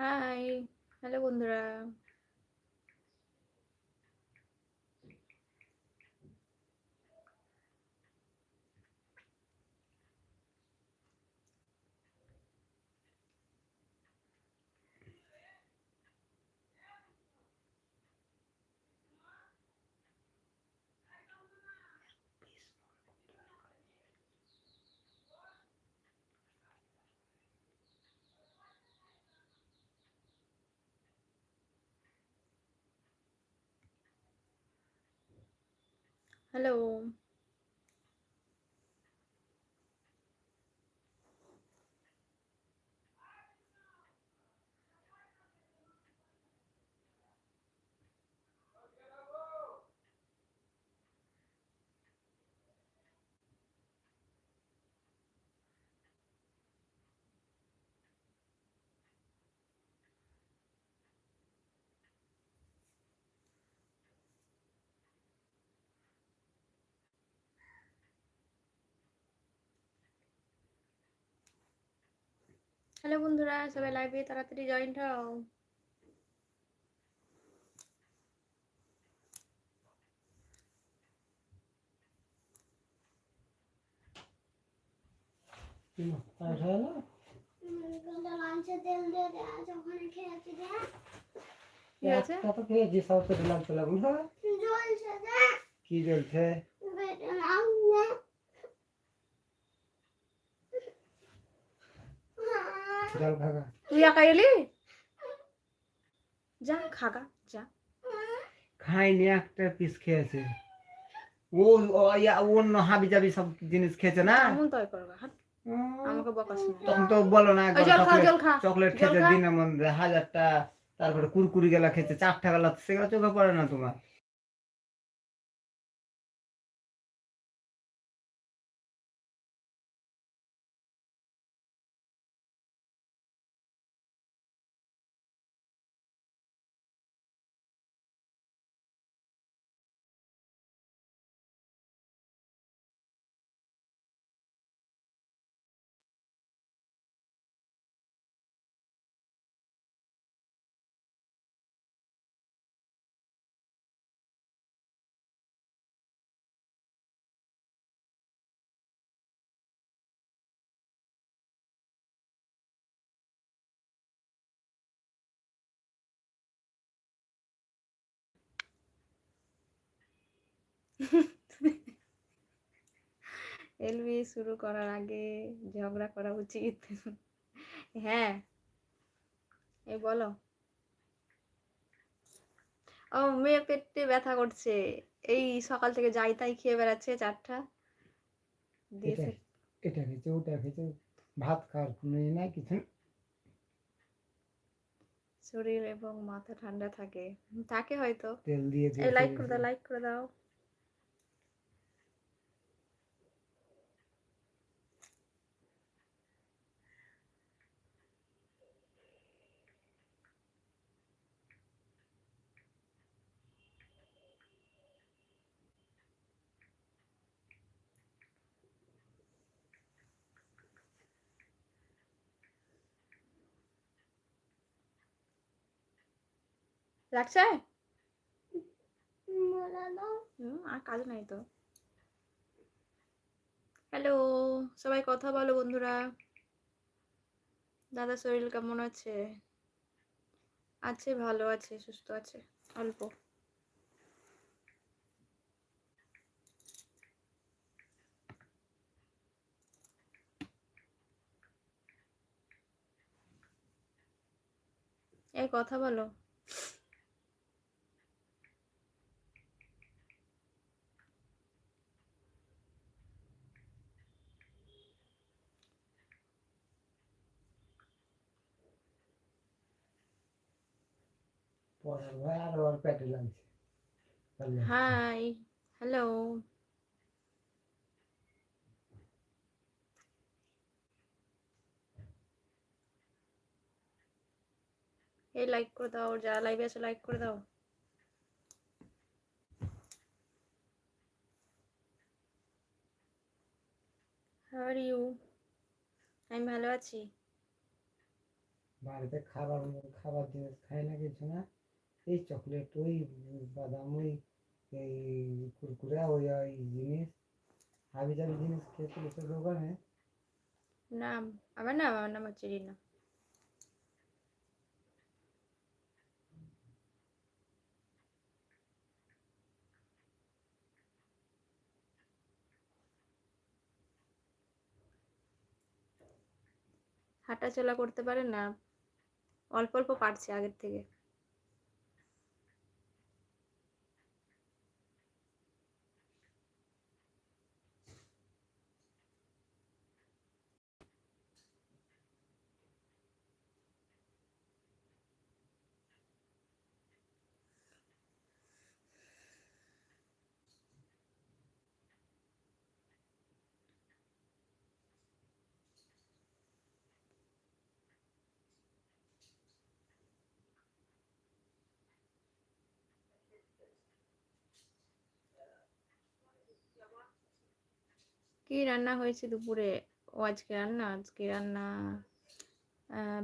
High hello বন্ধুরা। Hello hello বন্ধুরা সবাই লাইভে তাড়াতাড়ি জয়েন্ট হও। কি পেটে জ্বলছে রে কি জ্বলছে পেটে লাগছে জল খাগা। তুই একা এলি? যা খাগা যা। খাইনি একটা পিস খেয়েছে। ও অন্য হাবি জাবি সব জিনিস খেয়েছে না? এমন তয় করবা আমাকে বকাস না। তখন তো বলো না চকলেট খেতে। দিনের মধ্যে হাজারটা তারপরে কুরকুরি গেলা খেতে চারটা গেলা সেগুলো চোখে পড়ে না তোমার। এলবি শুরু করার আগে ঝগড়া করা উচিত। হ্যাঁ। এই বলো। ও মেয়ে পেটে ব্যথা করছে। এই সকাল থেকে যাই তাই খেয়ে বেড়াচ্ছে চারটা। দিয়েছে এটা খেয়েছে ওটা খেয়েছে ভাত খাওয়ার নেই না। কিছু শরীর এবং মাথা ঠান্ডা থাকে। থাকে হয়তো। তেল দিয়ে লাইক করে দাও লাইক করে দাও। লাগছে আর কাজ নাই তো। হ্যালো সবাই কথা বলো বন্ধুরা। দাদা শরীর কেমন আছে? আছে, ভালো আছে, সুস্থ আছে, অল্প। এই কথা বলো পরের বার আর ওর পেটে লাগছে তাহলে হাই হ্যালো এই লাইক করে দাও যারা লাইভে আছে লাইক করে দাও হাউ আর ইউ আমি ভালো আছি বাড়িতে খাবার খাবার জিনিস খাই না কিছু না এই চকলেট ওই বাদাম, ওই, এই কুরকুরে, ওই ওই জিনিস হাবি জাবি জিনিস খেয়ে চলেছে দোকানে না, আমার না, আমার নাম হচ্ছে রিনা। হাঁটাচলা করতে পারে না, অল্প অল্প পারছে আগের থেকে। কি রান্না হয়েছে দুপুরে? ও আজকে রান্না? আজকে রান্না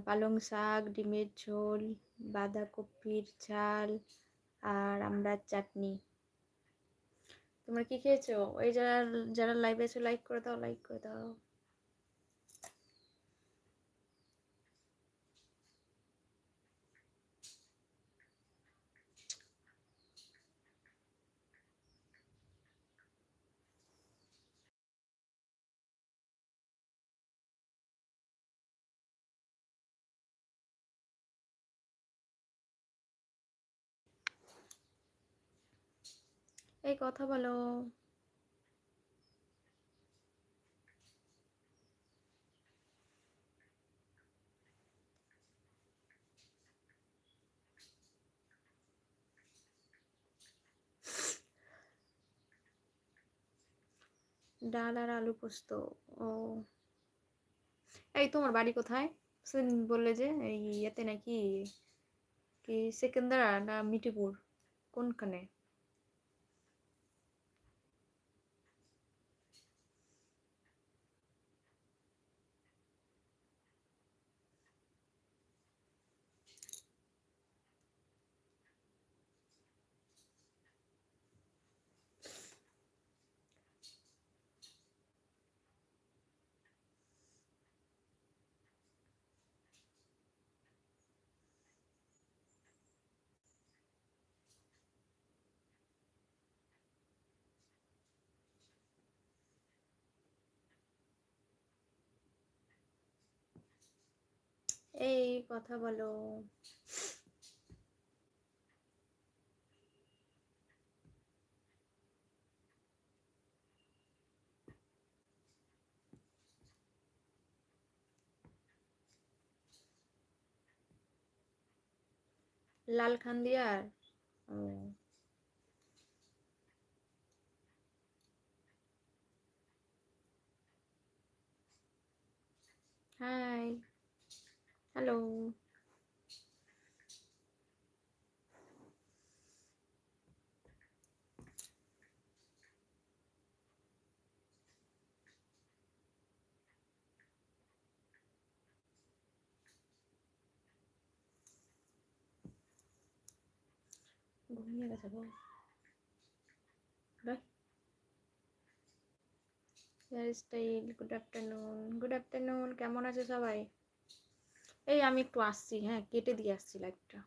পালং শাক, ডিমের ঝোল, বাঁধাকপির ঝাল আর আমড়ার চাটনি। তোমরা কি খেয়েছো? ওই যারা যারা লাইভে আছো লাইক করে দাও লাইক করে দাও। এই কথা বলো। ডাল আর আলু পোস্ত, ও। এই তোমার বাড়ি কোথায়? সেদিন বললে যে এই ইয়েতে নাকি কি সেকেন্দারা না মিটিপুর কোনখানে? এই কথা বলো। লাল খান্দিয়ার? Hi. হ্যালো ঘুমিয়ে গেছে গো bye hairstyle good afternoon good afternoon কেমন আছে সবাই এই আমি একটু আসছি হ্যাঁ কেটে দিয়ে আসছি লাইভটা